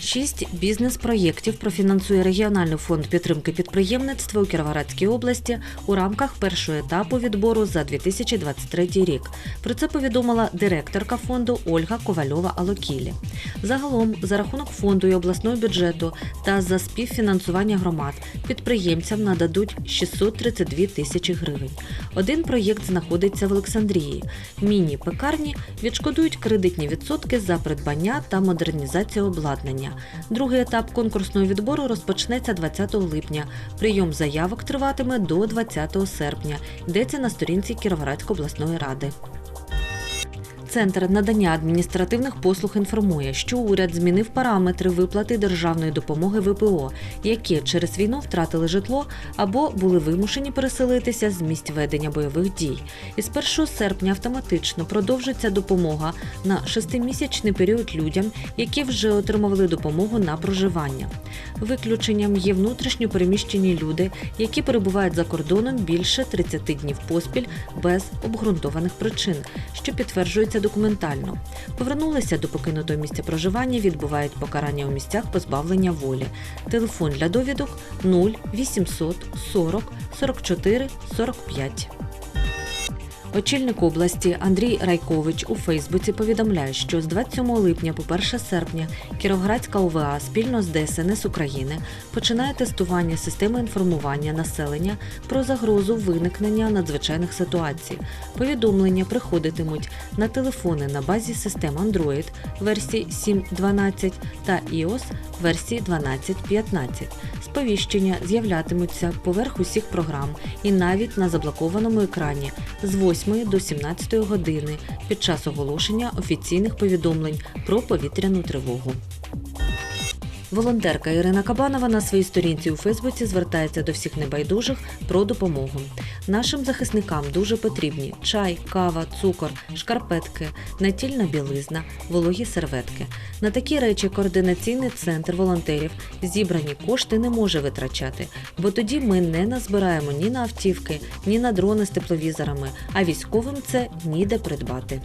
Шість бізнес-проєктів профінансує регіональний фонд підтримки підприємництва у Кіровоградській області у рамках першого етапу відбору за 2023 рік. Про це повідомила директорка фонду Ольга Ковальова Алокілі. Загалом, за рахунок фонду і обласного бюджету та за співфінансування громад підприємцям нададуть 632 тисячі гривень. Один проєкт знаходиться в Олександрії. Міні-пекарні відшкодують кредитні відсотки за придбання та модернізацію обладнання. Другий етап конкурсного відбору розпочнеться 20 липня. Прийом заявок триватиме до 20 серпня. Йдеться на сторінці Кіровоградської обласної ради. Центр надання адміністративних послуг інформує, що уряд змінив параметри виплати державної допомоги ВПО, які через війну втратили житло або були вимушені переселитися з місць ведення бойових дій. Із 1 серпня автоматично продовжиться допомога на шестимісячний період людям, які вже отримували допомогу на проживання. Виключенням є внутрішньо переміщені люди, які перебувають за кордоном більше 30 днів поспіль без обґрунтованих причин, що підтверджується документально. Повернулися до покинутого місця проживання, відбувають покарання у місцях позбавлення волі. Телефон для довідок 0 800 40 44 45. Очільник області Андрій Райкович у Фейсбуці повідомляє, що з 27 липня по 1 серпня Кіровоградська ОВА спільно з ДСНС України починає тестування системи інформування населення про загрозу виникнення надзвичайних ситуацій. Повідомлення приходитимуть на телефони на базі систем Android версії 7.12 та iOS версії 12.15. Сповіщення з'являтимуться поверх усіх програм і навіть на заблокованому екрані з 8 до 17 години під час оголошення офіційних повідомлень про повітряну тривогу. Волонтерка Ірина Кабанова на своїй сторінці у Фейсбуці звертається до всіх небайдужих про допомогу. Нашим захисникам дуже потрібні чай, кава, цукор, шкарпетки, натільна білизна, вологі серветки. На такі речі координаційний центр волонтерів зібрані кошти не може витрачати, бо тоді ми не назбираємо ні на автівки, ні на дрони з тепловізорами, а військовим це ніде придбати.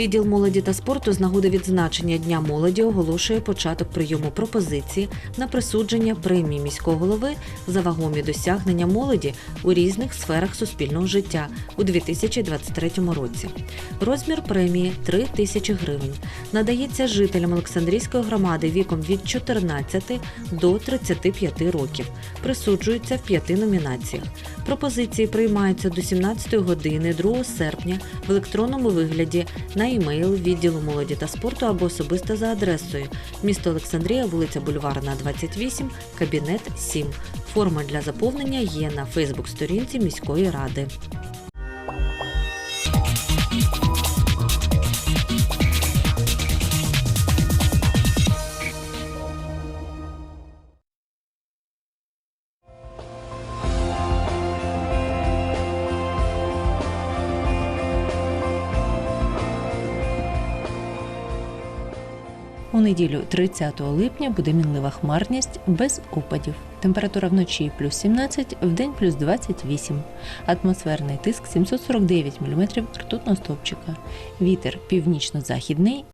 Відділ молоді та спорту з нагоди відзначення Дня молоді оголошує початок прийому пропозиції на присудження премії міського голови за вагомі досягнення молоді у різних сферах суспільного життя у 2023 році. Розмір премії 3 тисячі гривень. Надається жителям Олександрійської громади віком від 14 до 35 років. Присуджується в п'яти номінаціях. Пропозиції приймаються до 17 години 2 серпня в електронному вигляді на імейл відділу молоді та спорту або особисто за адресою місто Олександрія, вулиця Бульварна, 28, кабінет 7. Форма для заповнення є на Фейсбук-сторінці міської ради. У неділю 30 липня буде мінлива хмарність без опадів. Температура вночі плюс 17, вдень плюс 28. Атмосферний тиск 749 мм ртутного стовпчика. Вітер північно-західний